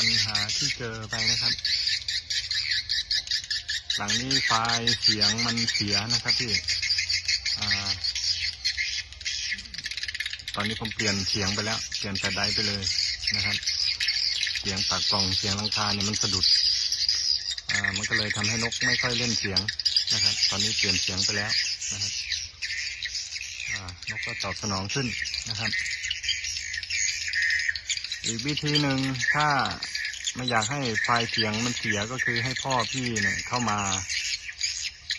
ัญหาที่เจอไปนะครับ หลังนี้ไฟล์เสียงมันเสียนะครับพี่ตอนนี้ผมเปลี่ยนเสียงไปแล้ว เปลี่ยนแต่ไดไปเลยนะครับ เสียงปากกล่องเสียงลังคาเนี่ยมันสะดุดอ่ามันก็เลยทำให้นกไม่ค่อยเล่นเสียงนะครับ ตอนนี้เปลี่ยนเสียงไปแล้วนะครับอ่านกก็ตอบสนองขึ้นนะครับ อีกวิธีหนึ่งถ้าไม่อยากให้ไฟเสียงมันเสียก็คือให้พ่อพี่เนี่ยเข้ามา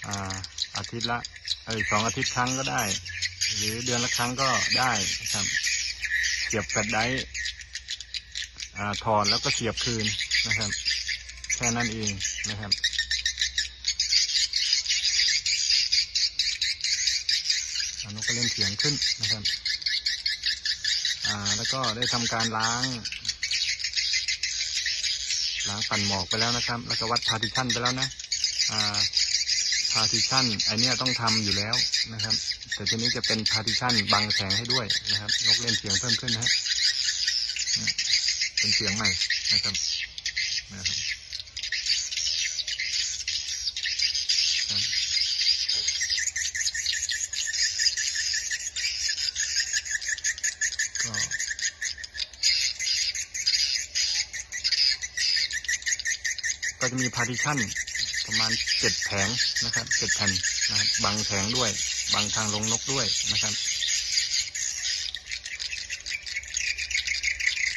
อ่าอาทิตย์ละเออสองอาทิตย์ครั้งก็ได้ หรือเดือนละครั้งก็ได้นะครับเสียบแฟลชไดร์อ่าถอดแล้วก็เสียบคืนนะครับ แค่นั้นเองนะครับอนกก็เล่นเสียงขึ้นนะครับ อ่า แล้วก็ได้ทำการล้าง ล้างปั่นหมอกไปแล้วนะครับ แล้วก็วัดพาร์ติชันไปแล้วนะ อ่าพาร์ติชันไอเนี้ยต้องทำอยู่แล้วนะครับ แต่ทีนี้จะเป็นพาร์ติชันบังแสงให้ด้วยนะครับนกเล่นเสียงเพิ่มขึ้นนะฮะเป็นเสียงใหม่นะครับนะครับ ก็จะมีพาร์ติชันประมาณเจ็ดแผงนะครับเจ็ดแผ่นนะครับบังแผงด้วยบังทางลงนกด้วยนะครับ